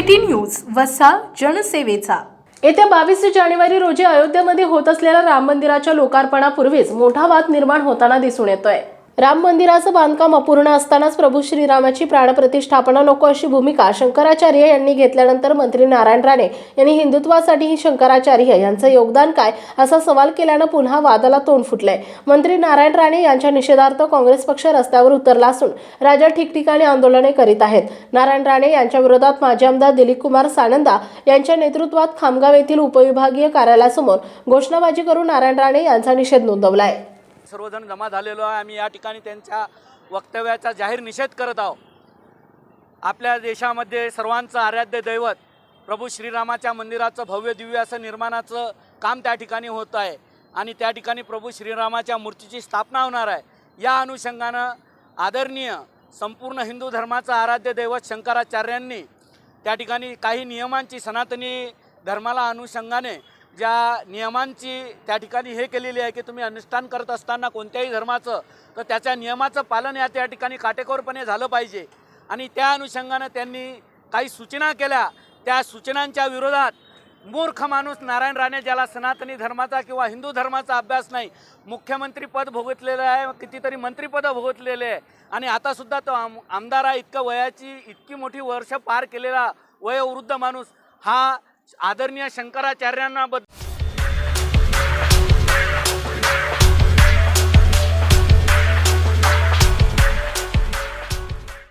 City news वसा जनसेवेचा. येत्या बावीस जानेवारी रोजी अयोध्येमध्ये होत असलेल्या राम मंदिराच्या लोकार्पणापूर्वीच मोठा वाद निर्माण होताना दिसून येतोय. राम मंदिराचं बांधकाम अपूर्ण असतानाच प्रभू श्रीरामाची प्राणप्रतिष्ठापना नको अशी भूमिका शंकराचार्य यांनी घेतल्यानंतर मंत्री नारायण राणे यांनी हिंदुत्वासाठी ही शंकराचार्य यांचं योगदान काय असा सवाल केल्यानं पुन्हा वादाला तोंड फुटलंय. मंत्री नारायण राणे यांच्या निषेधार्थ काँग्रेस पक्ष रस्त्यावर उतरला असून राज्यात ठिकठिकाणी आंदोलने करीत आहेत. नारायण राणे यांच्या विरोधात माजी आमदार दिलीप कुमार सानंदा यांच्या नेतृत्वात खामगाव येथील उपविभागीय कार्यालयासमोर घोषणाबाजी करून नारायण राणे यांचा निषेध नोंदवलाय. सर्वजण जमा झालेलो आहे. आम्ही या ठिकाणी त्यांच्या वक्तव्याचा जाहीर निषेध करत आहोत. आपल्या देशामध्ये सर्वांचं आराध्य दैवत प्रभू श्रीरामाच्या मंदिराचं भव्य दिव्य असं निर्माणाचं काम त्या ठिकाणी होत आहे आणि त्या ठिकाणी प्रभू श्रीरामाच्या मूर्तीची स्थापना होणार आहे. या अनुषंगानं आदरणीय संपूर्ण हिंदू धर्माचं आराध्य दैवत शंकराचार्यांनी त्या ठिकाणी काही नियमांची सनातनी धर्माला अनुषंगाने ज्या नियमांची त्या ठिकाणी हे केलेली आहे की तुम्ही अनुष्ठान करत असताना कोणत्याही धर्माचं तर त्याच्या नियमाचं पालन या त्या ठिकाणी काटेकोरपणे झालं पाहिजे. आणि त्या अनुषंगानं त्यांनी काही सूचना केल्या. त्या सूचनांच्या विरोधात मूर्ख माणूस नारायण राणे ज्याला सनातनी धर्माचा किंवा हिंदू धर्माचा अभ्यास नाही मुख्यमंत्रीपद भोगतलेलं आहे कितीतरी मंत्रीपदं भोगतलेले आहे. आणि आतासुद्धा तो आम आमदार आहे इतकं वयाची इतकी मोठी वर्ष पार केलेला वयोवृद्ध माणूस हा आदरणीय शंकराचार्यांना बद्दल